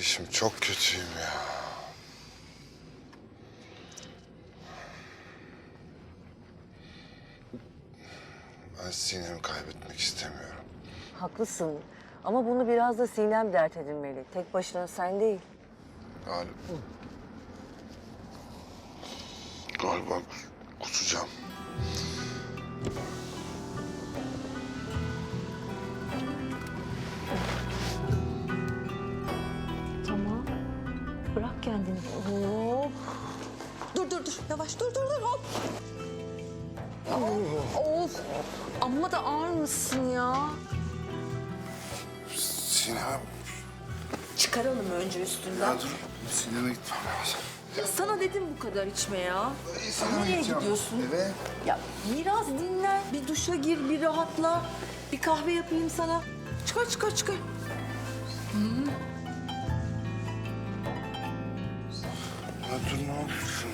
Yeşim çok kötüyüm ya. Ben Sinem'i kaybetmek istemiyorum. Haklısın. Ama bunu biraz da Sinem dert edinmeli. Tek başına sen değil. Galiba... Galiba Kendini. Oh. Dur dur dur yavaş dur dur dur hop. Of amma da ağır mısın ya? Sinem... Çıkaralım önce üstünden. Ya dur. Sinem'e gitmem lazım. Ya sana dedim bu kadar içme ya. Sinem'e Nereye gideceğim. gidiyorsun? Eve. Ya biraz dinlen, bir duşa gir, bir rahatla. Bir kahve yapayım sana. Çıkar çıkar çıkar. Dur ne yapıyorsun?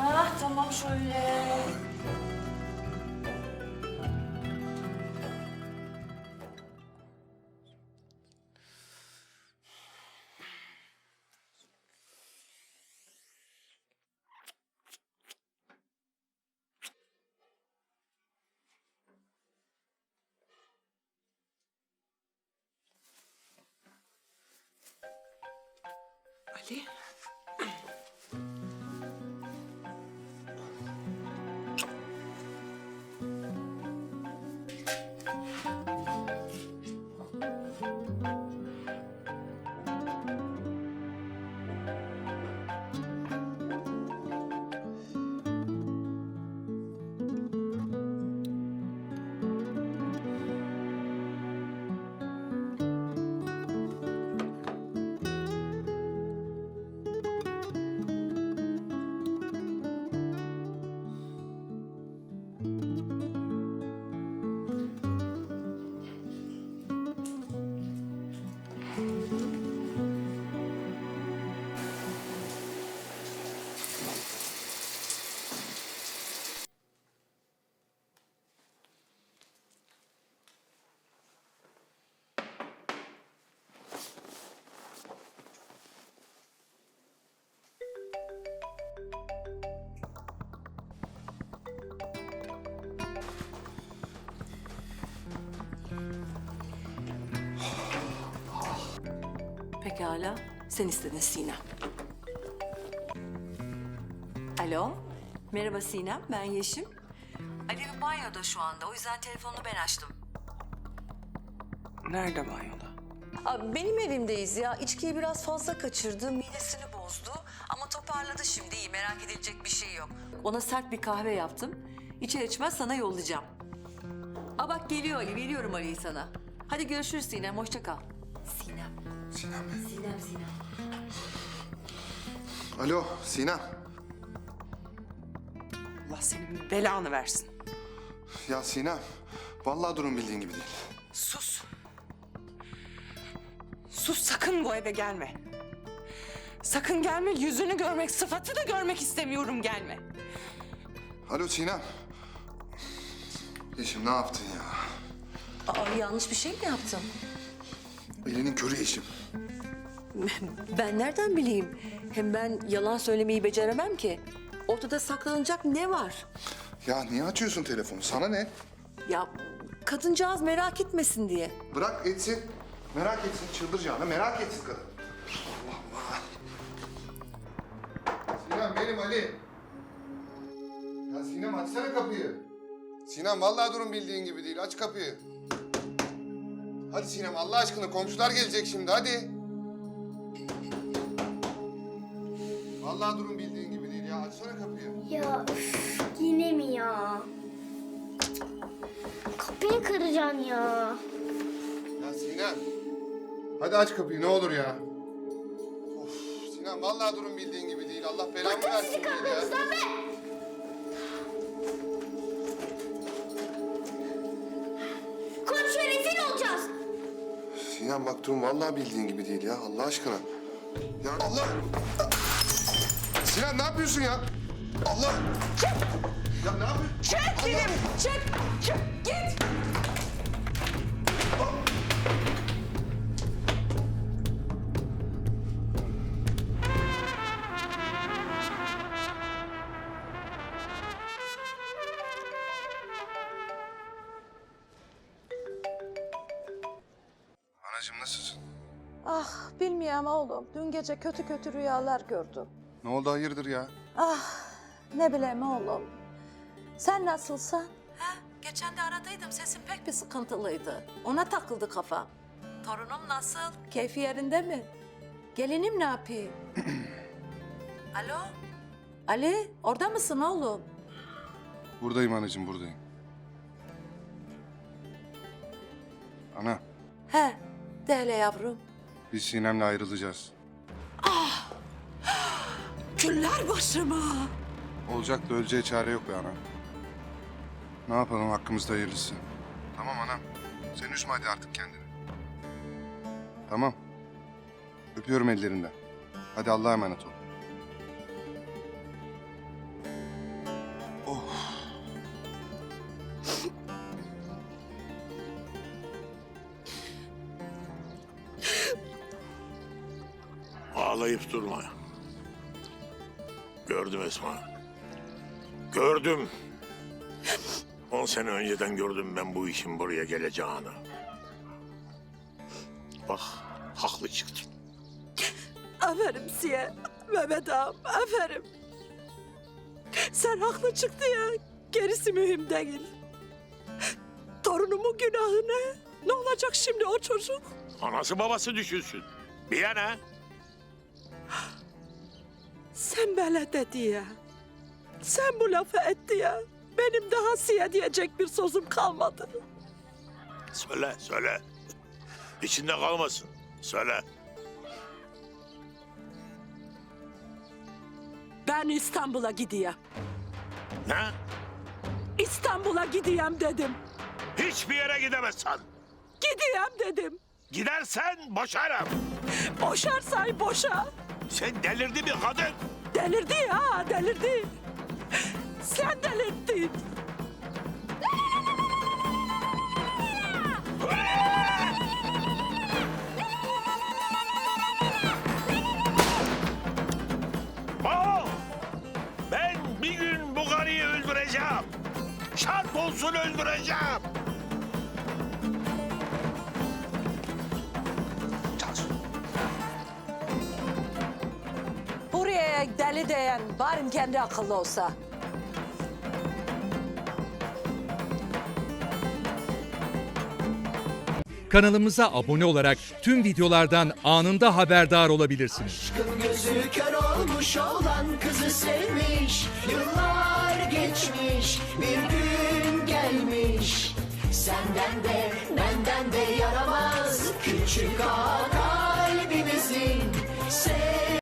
Ah tamam şöyle. Ali. Pekala. Sen istedin Sinem. Alo. Merhaba Sinem. Ben Yeşim. Alev banyoda şu anda. O yüzden telefonunu ben açtım. Nerede banyoda? Abi benim evimdeyiz ya. İçkiyi biraz fazla kaçırdı. Midesini bozdu. Ama toparladı şimdi iyi. Merak edilecek bir şey yok. Ona sert bir kahve yaptım. İçer içmez sana yollayacağım. Aa bak geliyor Ali. Veriyorum Ali'yi sana. Hadi görüşürüz Sinem. Hoşça kal. Sinem. Sinem? Sinem, Sinem. Alo Sinem. Allah senin belanı versin. Ya Sinem. Vallahi durum bildiğin gibi değil. Sus. Sus sakın bu eve gelme. Sakın gelme yüzünü görmek, sıfatı da görmek istemiyorum gelme. Alo Sinem. Yeşim ne yaptın ya? Aa yanlış bir şey mi yaptım? Elinin körü Yeşim. Ben nereden bileyim? Hem ben yalan söylemeyi beceremem ki. Ortada saklanacak ne var? Ya niye açıyorsun telefonu? Sana ne? Ya kadıncağız merak etmesin diye. Bırak etsin. Merak etsin. Çıldıracağını merak etsin kadın. Allah Allah. Sinem benim Ali. Ya Sinem açsana kapıyı. Sinem vallahi durum bildiğin gibi değil. Aç kapıyı. Hadi Sinem Allah aşkına komşular gelecek şimdi hadi. Vallahi durum bildiğin gibi değil ya. Açsana kapıyı. Ya üf, yine mi ya? Kapıyı kıracaksın ya. Ya Sinem. Hadi aç kapıyı ne olur ya. Of Sinem vallahi durum bildiğin gibi değil. Allah belamı Bıktım versin sizi ya. kalkınızdan be! Bak durum vallahi bildiğin gibi değil ya. Allah aşkına. Ya Allah. Sinan ne yapıyorsun ya? Allah. Ya ne yapıyorsun? Çık dedim, çık, çık, Anacığım nasılsın? Ah bilmiyorum oğlum. Dün gece kötü kötü rüyalar gördüm. Ne oldu hayırdır ya? Ah ne bileyim oğlum. Sen nasılsın? Ha, geçen de aradıydım. Sesin pek bir sıkıntılıydı. Ona takıldı kafam. Torunum nasıl? Keyfi yerinde mi? Gelinim ne yapıyor? Alo? Ali, orada mısın oğlum? Buradayım anacığım buradayım. Ana He, de hele yavrum. biz Sinem'le ayrılacağız. Küller başıma. Olacak da öleceği çare yok be ana. Ne yapalım hakkımızda hayırlısı. Tamam anam. Sen üzme hadi artık kendini. Tamam. Öpüyorum ellerinden. Hadi Allah'a emanet ol. Ağlayıp durma. Gördüm Esma. Gördüm. On sene önceden gördüm ben bu işin buraya geleceğini. Bak haklı çıktım. Aferin size Mehmet ağam, aferin. Sen haklı çıktı ya. Gerisi mühim değil. Torunumun günahı ne? Ne olacak şimdi o çocuk? Anası babası düşünsün. Bir yana. Sen böyle dedi ya. Sen bu lafı etti ya. Benim daha siye diyecek bir sözüm kalmadı. Söyle söyle. İçinde kalmasın. Söyle. Ben İstanbul'a gideyim. Ne? İstanbul'a gideyim dedim. Hiçbir yere gidemezsen. Gideyim dedim. Gidersen boşarım. Boşarsay boşa. Sen delirdi bir kadın. Delirdi ya, delirdi. Sen delirdin. Aa! Ben bir gün bu karıyı öldüreceğim. Şart olsun öldüreceğim. Buraya deli diyen bari kendi akıllı olsa. Kanalımıza abone olarak tüm videolardan anında haberdar olabilirsiniz. Aşkın gözü kör olmuş olan kızı sevmiş Yıllar geçmiş bir gün gelmiş Senden de benden de yaramaz Küçük ağa kalbimizin